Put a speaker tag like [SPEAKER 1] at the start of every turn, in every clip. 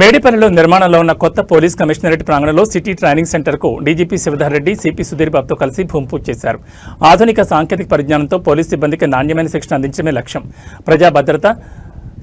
[SPEAKER 1] మేడిపల్లిలో నిర్మాణంలో ఉన్న కొత్త పోలీస్ కమిషనరేట్ ప్రాంగణంలో సిటీ ట్రైనింగ్ సెంటర్కు డీజీపీ శివధర్ రెడ్డి సిపి సుధీర్ బాబుతో కలిసి భూమి పూజ చేశారు. ఆధునిక సాంకేతిక పరిజ్ఞానంతో పోలీస్ సిబ్బందికి నాణ్యమైన శిక్షణ అందించడమే లక్ష్యం. ప్రజా భద్రత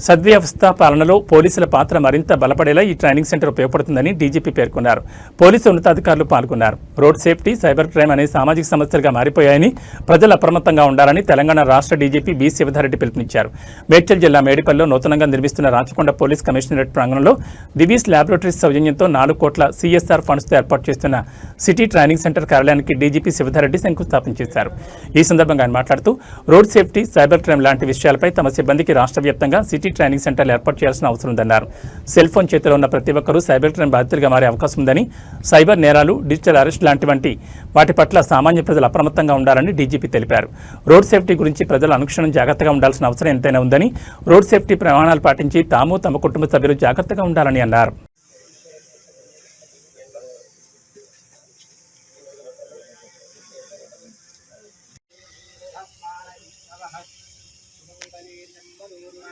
[SPEAKER 1] సద్వ్యవస్థ పాలనలో పోలీసుల పాత్ర మరింత బలపడేలా ఈ ట్రైనింగ్ సెంటర్ ఉపయోగపడుతుందని డీజీపీ పేర్కొన్నారు. పోలీసు ఉన్నతాధికారులు పాల్గొన్నారు. రోడ్ సేఫ్టీ సైబర్ క్రైమ్ అనే సామాజిక సమస్యలుగా మారిపోయాయని ప్రజలు అప్రమత్తంగా ఉండాలని తెలంగాణ రాష్ట్ర డీజీపీ బి. శివధారెడ్డి పిలుపునిచ్చారు. మేడ్చల్ జిల్లా మేడిపల్లిలో నూతనంగా నిర్మిస్తున్న రాచకొండ పోలీస్ కమిషనరేట్ ప్రాంగణంలో దివీస్ ల్యాబొరేటరీస్ సౌజన్యంతో నాలుగు కోట్ల సీఎస్ఆర్ ఫండ్స్తో ఏర్పాటు చేస్తున్న సిటీ ట్రైనింగ్ సెంటర్ కార్యాలయానికి డీజీపీ శివధారెడ్డి శంకుస్థాపన చేశారు. ఈ సందర్భంగా ఆయన మాట్లాడుతూ రోడ్ సేఫ్టీ సైబర్ క్రైమ్ లాంటి విషయాలపై తమ సిబ్బందికి రాష్ట్ర వ్యాప్తంగా సిటీ ట్రైనింగ్ సెంటర్లు ఏర్పాటు చేయాల్సిన అవసరం ఉందన్నారు. సెల్ ఫోన్ చేతిలో ఉన్న ప్రతి ఒక్కరూ సైబర్ క్రైమ్ బాధితులుగా మారే అవకాశం ఉందని సైబర్ నేరాలు డిజిటల్ అరెస్ట్ లాంటివంటి వాటి పట్ల సామాన్య ప్రజలు అప్రమత్తంగా ఉండాలని డీజీపీ తెలిపారు. రోడ్ సేఫ్టీ గురించి ప్రజలు అనుక్షణం జాగ్రత్తగా ఉండాల్సిన అవసరం ఎంతైనా ఉందని రోడ్ సేఫ్టీ ప్రమాణాలు పాటించి తాము తమ కుటుంబ సభ్యులు జాగ్రత్తగా ఉండాలని అన్నారు.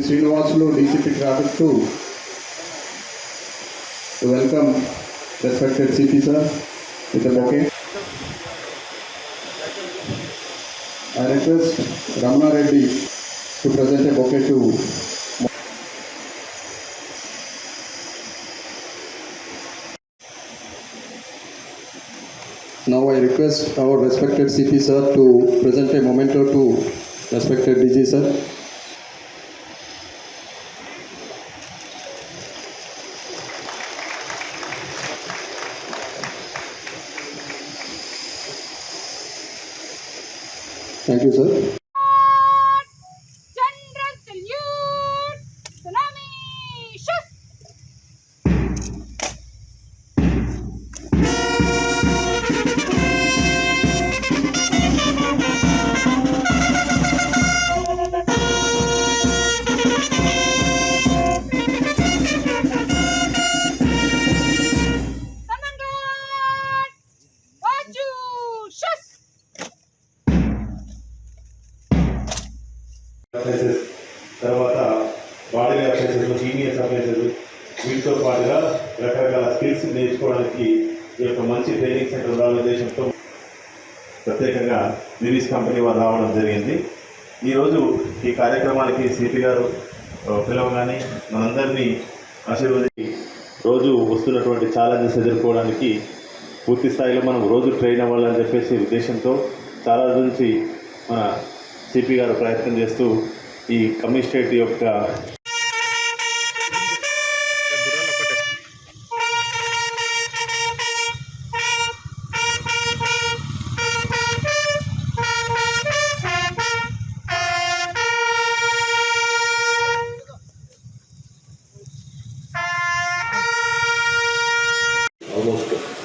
[SPEAKER 2] Srinivasulu DCP traffic to welcome respected CP sir with okay I request Ramana Reddy to present a bouquet to Now I request our respected CP sir to present a memento to respected DG sir. Thank you, sir.
[SPEAKER 3] Body seniors
[SPEAKER 4] అప్లైసెస్ వీటితో పాటుగా రకరకాల skills నేర్చుకోవడానికి ఈ యొక్క మంచి training centre ఉండాలనే ఉద్దేశంతో ప్రత్యేకంగా నివీస్ కంపెనీ వారు రావడం జరిగింది. ఈరోజు ఈ కార్యక్రమానికి సిపి గారు పిలవగానే మనందరినీ ఆశీర్వదించి రోజు వస్తున్నటువంటి ఛాలెంజెస్ ఎదుర్కోవడానికి పూర్తి స్థాయిలో మనం రోజు ట్రైన్ అవ్వాలని చెప్పేసి ఉద్దేశంతో చాలా రోజుల నుంచి మన సిపి గారు ప్రయత్నం చేస్తూ ఈ కమిషనరేట్ యొక్క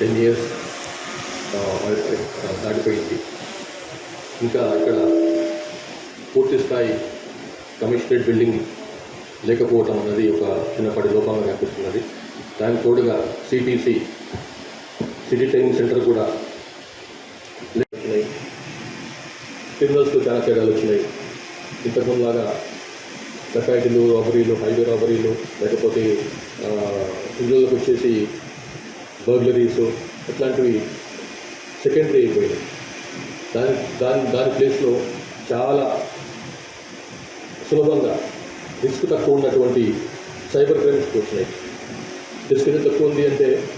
[SPEAKER 5] టెన్ ఇయర్స్ దాటిపోయింది. ఇంకా ఇక్కడ పూర్తి స్థాయి కమిషనరేట్ బిల్డింగ్ లేకపోవటం అన్నది ఒక చిన్నపాటి లోపంగా కనిపిస్తున్నది దానికి తోడుగా సిటీసీ సిటీ ట్రైనింగ్ సెంటర్ కూడా వచ్చినాయి. క్రిమినల్స్లో చాలా తేడాలు వచ్చినాయి. ఇంతకుముందులాగా డకాయిటీలు రాబరీలు హైవే రాబరీలు లేకపోతే ఆ, వచ్చేసి బర్గ్లరీసు ఇట్లాంటివి సెకండరీ అయిపోయినాయి. దాని దాని దాని ప్లేస్లో చాలా సులభంగా రిస్క్ తక్కువ ఉన్నటువంటి సైబర్ క్రైమ్స్ వచ్చినాయి. రిస్క్ ఎంత తక్కువ ఉంది అంటే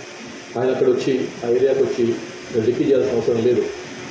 [SPEAKER 5] ఆయన అక్కడ వచ్చి ఆ ఏరియాకి వచ్చి లిక్కి చేయాల్సిన అవసరం లేదు.